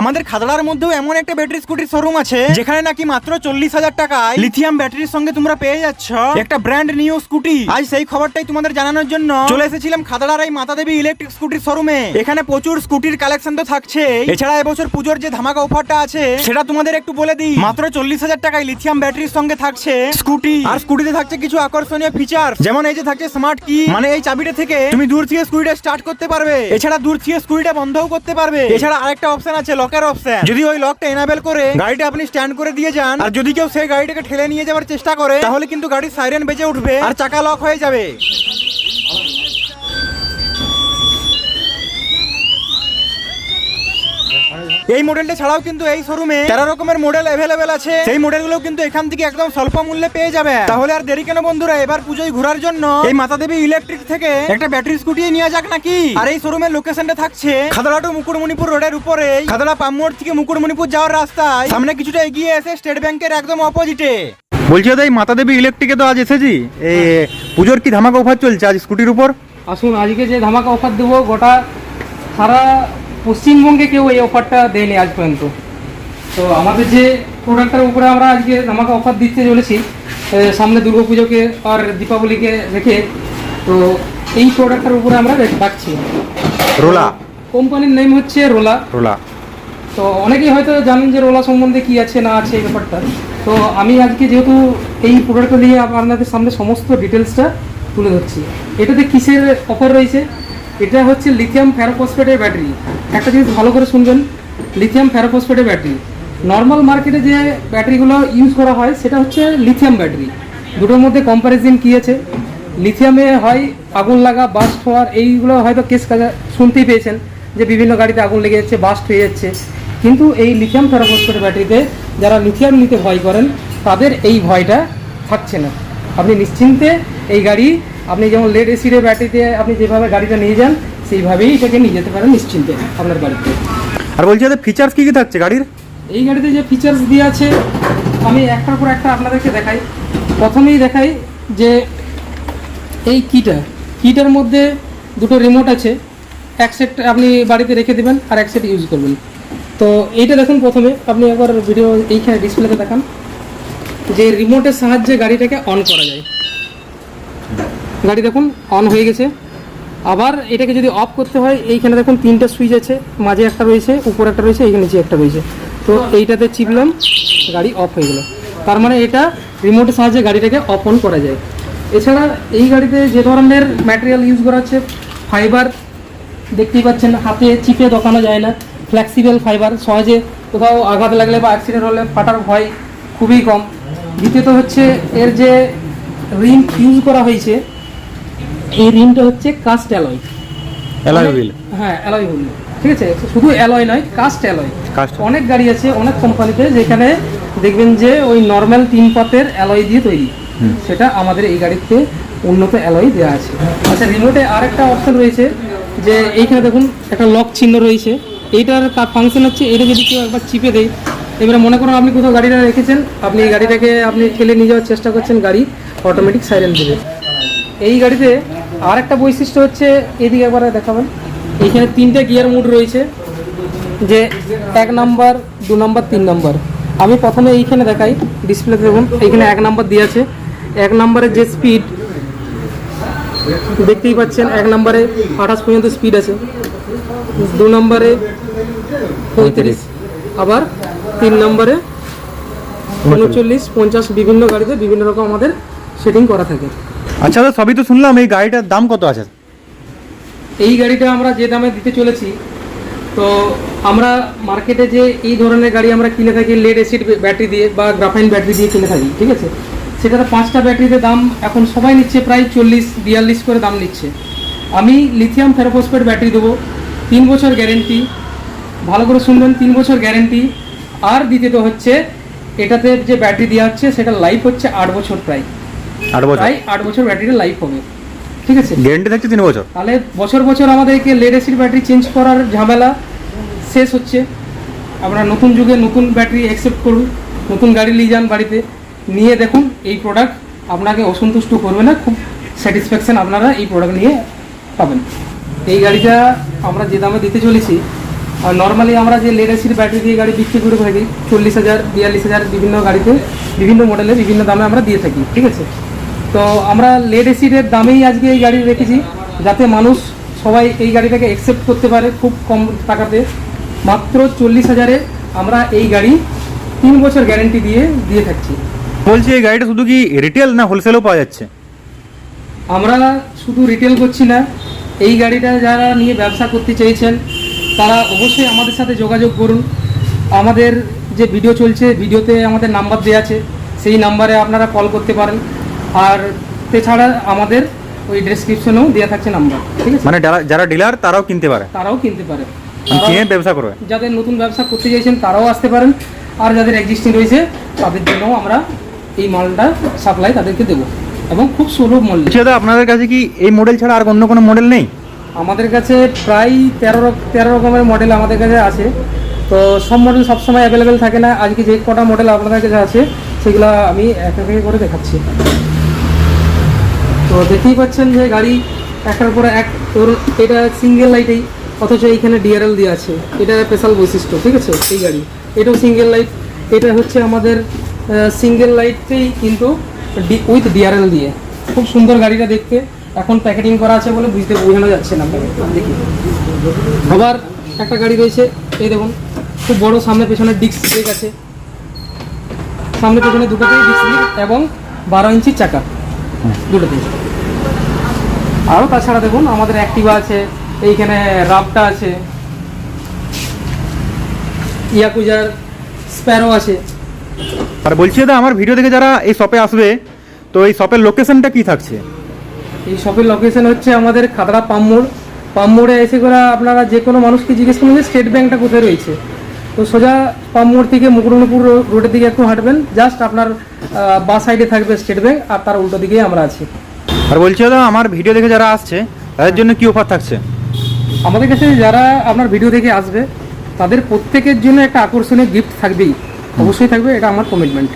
আমাদের খাদড়ার মধ্যেও এমন একটা ব্যাটারি স্কুটির শোরুম আছে, যেখানে নাকি মাত্র চল্লিশ হাজার টাকায় লিথিয়াম ব্যাটারির সঙ্গে তোমরা পেয়ে যাচ্ছ একটা ব্র্যান্ড নিউ স্কুটি আজ সেই খবরটাই তোমাদের জানানোর জন্য চলে এসেছিলাম খাদড়ার এই মাতা দেবী ইলেকট্রিক স্কুটির শোরুমে এখানে প্রচুর স্কুটির কালেকশন তো থাকছে এছাড়া এবছর পুজোর যে ধামাকা অফারটা আছে, সেটা তোমাদের একটু বলে দিই। মাত্র চল্লিশ হাজার টাকায় লিথিয়াম ব্যাটারির সঙ্গে থাকছে স্কুটি আর স্কুটিতে থাকছে কিছু আকর্ষণীয় ফিচার যেমন এই যে থাকছে স্মার্ট কি মানে এই চাবিটা থেকে তুমি দূর থেকে স্কুটিটা স্টার্ট করতে পারবে। এছাড়া দূর থেকে স্কুটিটা বন্ধও করতে পারবে। এছাড়া আরেকটা অপশন আছে লকের অপশন যদি ওই লকটা এনাবেল করে গাড়িটা আপনি স্ট্যান্ড করে দিয়ে যান, আর যদি কেউ সেই গাড়িটাকে ঠেলে নিয়ে যাওয়ার চেষ্টা করে, তাহলে কিন্তু গাড়ির সাইরেন বেজে উঠবে আর চাকা লক হয়ে যাবে। এই মডেলটা ছাড়াও কিন্তু এই শোরুমে তেরো রকমের মডেল অ্যাভেলেবেল আছে। সেই মডেলগুলো কিন্তু এখান থেকে একদম স্বল্প মূল্যে পেয়ে যাবে। তাহলে আর দেরি কেন বন্ধুরা? এবার পুজোয় ঘোরার জন্য এই মাতা দেবী ইলেকট্রিক থেকে একটা ব্যাটারি স্কুটি নিয়ে যাক নাকি? আর এই শোরুমের লোকেশনটা থাকছে খাদড়া টু মুকুটমণিপুর রোডের উপরে। খাদড়া পাম্মোড় থেকে মুকুটমণিপুর যাওয়ার রাস্তায়। সামনে কিছুটা এগিয়ে এসে স্টেট ব্যাংকের একদম অপোজিটে বলছি দাদা এই মাতা দেবী ইলেকট্রিকে তো আজ এসেছি। এই পুজোর কি ধামাকা অফার চলছে আজ স্কুটির উপর? আসুন আজকে যে ধামাকা অফার দেবো গোটা সারা পশ্চিমবঙ্গে কেউ এই অফারটা দেয়নি আজ পর্যন্ত। তো আমাদের যে প্রোডাক্টের উপরে আমরা আজকে আমাকে অফার দিতে চলেছি সামনে দুর্গাপুজোকে আর দীপাবলিকে রেখে তো এই প্রোডাক্টের উপরে আমরা রাখছি। রোলা। কোম্পানির নেম হচ্ছে রোলা। রোলা। তো অনেকেই হয়তো জানেন যে রোলা সম্বন্ধে কি আছে না আছে এই ব্যাপারটা। তো আমি আজকে যেহেতু এই প্রোডাক্টটা নিয়ে আপনাদের সামনে সমস্ত ডিটেলসটা তুলে ধরছি। এটাতে কিসের অফার রয়েছে? এটা হচ্ছে লিথিয়াম ফ্যারোফসফেটের ব্যাটারি একটা জিনিস ভালো করে শুনবেন লিথিয়াম ফ্যারোফসফেটের ব্যাটারি নর্মাল মার্কেটে যে ব্যাটারিগুলো ইউজ করা হয়, সেটা হচ্ছে লিথিয়াম ব্যাটারি দুটোর মধ্যে কম্প্যারিজন কী আছে? লিথিয়ামে হয় আগুন লাগা বাস্ট হওয়ার, এইগুলো হয়তো কেস কাজা শুনতেই পেয়েছেন, যে বিভিন্ন গাড়িতে আগুন লেগে যাচ্ছে বাস্ট হয়ে যাচ্ছে। কিন্তু এই লিথিয়াম ফেরোফসফেট ব্যাটারিতে যারা লিথিয়াম নিতে ভয় করেন, তাদের এই ভয়টা থাকছে না। আপনি নিশ্চিন্তে এই গাড়ি আপনি যেমন লেড এসিডের ব্যাটারিতে আপনি যেভাবে গাড়িটা নিয়ে যান সেইভাবেই এটাকে নিয়ে যেতে পারেন নিশ্চিন্তে আপনার বাড়িতে। আর বলছি দাদা ফিচার্স কী কী থাকছে গাড়ির? এই গাড়িতে যে ফিচার্স দিয়ে আছে আমি একটার পর একটা আপনাদেরকে দেখাই। প্রথমেই দেখাই যে এই কিটা কিটার মধ্যে দুটো রিমোট আছে। এক সেট আপনি বাড়িতে রেখে দেবেন আর এক সেট ইউজ করবেন। তো এইটা দেখুন প্রথমে আপনি একবার ভিডিও এইখানে ডিসপ্লেতে দেখান। যে রিমোটের সাহায্যে গাড়িটাকে অন করা যায়। গাড়ি দেখুন অন হয়ে গেছে। আবার এটাকে যদি অফ করতে হয়, এইখানে দেখুন তিনটা সুইচ আছে, মাঝে একটা রয়েছে, উপর একটা রয়েছে, এইখানে নিচে একটা রয়েছে। তো এইটাতে চিপলাম, গাড়ি অফ হয়ে গেল। তার মানে এটা রিমোটের সাহায্যে গাড়িটাকে অফ অন করা যায়। এছাড়া এই গাড়িতে যে ধরনের ম্যাটেরিয়াল ইউজ করা হচ্ছে ফাইবার দেখতেই পাচ্ছেন, হাতে চিপে দোকানো যায় না। ফ্লেক্সিবল ফাইবার সহজে কোথাও আঘাত লাগলে বা অ্যাক্সিডেন্ট হলে ফাটার ভয় খুবই কম। দ্বিতীয়ত হচ্ছে, এর যে রিম ইউজ করা হয়েছে এই রিমটা হচ্ছে কাস্ট অ্যালয় অ্যালয় হুইল হ্যাঁ অ্যালয় হুইল ঠিক আছে? শুধু অ্যালয় নয় কাস্ট অ্যালয়. অনেক গাড়ি আছে অনেক কোম্পানিতে যেখানে দেখবেন যে ওই নর্মাল তিন পাতের অ্যালয় দিয়ে তৈরি। সেটা আমাদের এই গাড়িতে উন্নত অ্যালয় দেওয়া আছে। আচ্ছা রিমোটে আরেকটা অপশন রয়েছে যে এইখানে দেখুন একটা লক চিহ্ন রয়েছে। এইটার ফাংশন হচ্ছে এটা যদি কেউ একবার চিপে দেয় এবারে মনে করুন আপনি কোথাও গাড়িটা রেখেছেন আপনি এই গাড়িটাকে আপনি ঠেলে নিয়ে যাওয়ার চেষ্টা করছেন গাড়ি অটোমেটিক সাইলেন্ট দেবে। এই গাড়িতে আর একটা বৈশিষ্ট্য হচ্ছে এদিকে একবার দেখাবেন। এইখানে তিনটে গিয়ার মুড রয়েছে যে এক নাম্বার দু নাম্বার তিন নাম্বার। আমি প্রথমে এইখানে দেখাই ডিসপ্লেতে দেখুন এইখানে এক নাম্বার দিয়ে আছে। এক নাম্বারের যে স্পিড দেখতেই পাচ্ছেন এক নম্বরে আঠাশ পর্যন্ত স্পিড আছে। দু নম্বরে পঁয়ত্রিশ আবার তিন নম্বরে উনচল্লিশ। পঞ্চাশ বিভিন্ন গাড়িতে বিভিন্ন রকম আমাদের সেটিং করা থাকে। আচ্ছা দাদা সবই তো শুনলাম, এই গাড়িটার দাম কত আছে? এই গাড়িটা আমরা যে দামে দিতে চলেছি, তো আমরা মার্কেটে যে এই ধরনের গাড়ি আমরা কিনে থাকি লেড অ্যাসিড ব্যাটারি দিয়ে বা গ্রাফাইন ব্যাটারি দিয়ে কিনে থাকি, ঠিক আছে? সেটাতে পাঁচটা ব্যাটারিতে দাম এখন সবাই নিচ্ছে প্রায় চল্লিশ, বিয়াল্লিশ করে দাম নিচ্ছে। আমি লিথিয়াম ফেরোফসফেট ব্যাটারি দেবো, তিন বছর গ্যারেন্টি ভালো করে শুনবেন, তিন বছর গ্যারেন্টি আর দ্বিতীয়ত হচ্ছে, এটাতে যে ব্যাটারি দেওয়া হচ্ছে, সেটা লাইফ হচ্ছে আট বছর প্রায়। আট বছর। প্রায় আট বছর ব্যাটারির লাইফ হবে। ঠিক আছে? গ্যারেন্টি থাকছে তিন বছর? তাহলে বছর বছর আমাদেরকে লেড অ্যাসিড ব্যাটারি চেঞ্জ করার ঝামেলা শেষ হচ্ছে। আমরা নতুন যুগে নতুন ব্যাটারি অ্যাকসেপ্ট করুন নতুন গাড়ি নিয়ে যান বাড়িতে। নিয়ে দেখুন এই প্রোডাক্ট আপনাকে অসন্তুষ্ট করবে না খুব স্যাটিসফ্যাকশন আপনারা এই প্রোডাক্ট নিয়ে পাবেন। এই গাড়িটা আমরা যে দামে দিতে চলেছি আর নর্মালি আমরা যে লেড এসির ব্যাটারি দিয়ে গাড়ি বিক্রি করে থাকি চল্লিশ হাজার বিয়াল্লিশ হাজার বিভিন্ন গাড়িতে বিভিন্ন মডেলে বিভিন্ন দামে আমরা দিয়ে থাকি ঠিক আছে? তো আমরা লেড এসিডের দামেই আজকে এই গাড়ি রেখেছি যাতে মানুষ সবাই এই গাড়িটাকে অ্যাকসেপ্ট করতে পারে খুব কম টাকাতে। মাত্র চল্লিশ হাজারে আমরা এই গাড়ি তিন বছর গ্যারেন্টি দিয়ে দিয়ে থাকছি। বলছি এই গাড়িটা শুধু কি রিটেল না হোলসেলও পাওয়া যাচ্ছে? আমরা শুধু রিটেল করছি না এই গাড়িটা যারা নিয়ে ব্যবসা করতে চেয়েছেন তারা অবশ্যই আমাদের সাথে যোগাযোগ করুন। আমাদের যে ভিডিও চলছে ভিডিওতে আমাদের নাম্বার দেওয়া আছে সেই নাম্বারে আপনারা কল করতে পারেন। আর এছাড়া আমাদের ওই ডেসক্রিপশনেও দেওয়া থাকছে নাম্বার ঠিক আছে? মানে যারা- যারা ডিলার তারাও কিনতে পারে? তারাও কিনতে পারে। মানে কিনে ব্যবসা করবে? যাদের নতুন ব্যবসা করতে চাইছেন তারাও আসতে পারেন। আর যাদের এক্সিস্টিং রয়েছে তাদের জন্যও আমরা এই মালটা সাপ্লাই তাদেরকে দেবো। এবং খুব সুলভ মূল্যে। দাদা আপনাদের কাছে কি এই মডেল ছাড়া আর অন্য কোনো মডেল নেই? আমাদের কাছে প্রায় তেরো তেরো রকমের মডেল আমাদের কাছে আছে। তো সব মডেল সবসময় অ্যাভেলেবেল থাকে না। আজকে যে কটা মডেল আপনাদের কাছে আছে সেগুলো আমি এক এক করে দেখাচ্ছি। তো দেখতেই পাচ্ছেন যে গাড়ি একটার পরে এক তোর এটা সিঙ্গেল লাইটেই অথচ এইখানে ডিআরএল দিয়ে আছে। এটা স্পেশাল বৈশিষ্ট্য, ঠিক আছে? এই গাড়ি। এটাও সিঙ্গেল লাইট এটা হচ্ছে আমাদের সিঙ্গেল লাইটেই কিন্তু উইথ ডিআরএল দিয়ে। খুব সুন্দর গাড়িটা দেখতে। এখন প্যাকেটিং করা আছে বলে বুঝতে বোঝানো যাচ্ছে না। দেখি। আবার একটা গাড়ি রয়েছে, এই দেখুন, খুব বড় সামনে পেছনে ডিস্ক ব্রেক আছে। সামনে পেছনে দুটোতেই ডিস্ক ব্রেক এবং বারো ইঞ্চির চাকা। দুটোতেই। আরও তাছাড়া দেখুন আমাদের অ্যাক্টিভা আছে এইখানে রাবটা আছে ইয়াকুজার স্প্যারো আছে। আর বলছি দাদা আমার ভিডিও দেখে যারা এই শপে আসবে তো এই শপের লোকেশনটা কি থাকছে? এই শপের লোকেশন হচ্ছে আমাদের খাতড়া পাম্পমোড় পাম্পমোড়ে এসে করে আপনারা যে কোনো মানুষকে জিজ্ঞেস করবেন যে স্টেট ব্যাংকটা কোথায় রয়েছে। তো সোজা পাম্পমোড় থেকে মুকুটমণিপুর রোডের দিকে একটু হাঁটবেন জাস্ট আপনার বা সাইডে থাকবে স্টেট ব্যাংক আর তার উল্টো দিকেই আমরা আছি। আর বলছি দাদা, আমার ভিডিও দেখে যারা আসছে, তাদের জন্য কি অফার থাকছে? আমাদের কাছে যারা আপনার ভিডিও দেখে আসবে, তাদের প্রত্যেকের জন্য একটা আকর্ষণীয় গিফট থাকবেই। অবশ্যই থাকবে, এটা আমার কমিটমেন্ট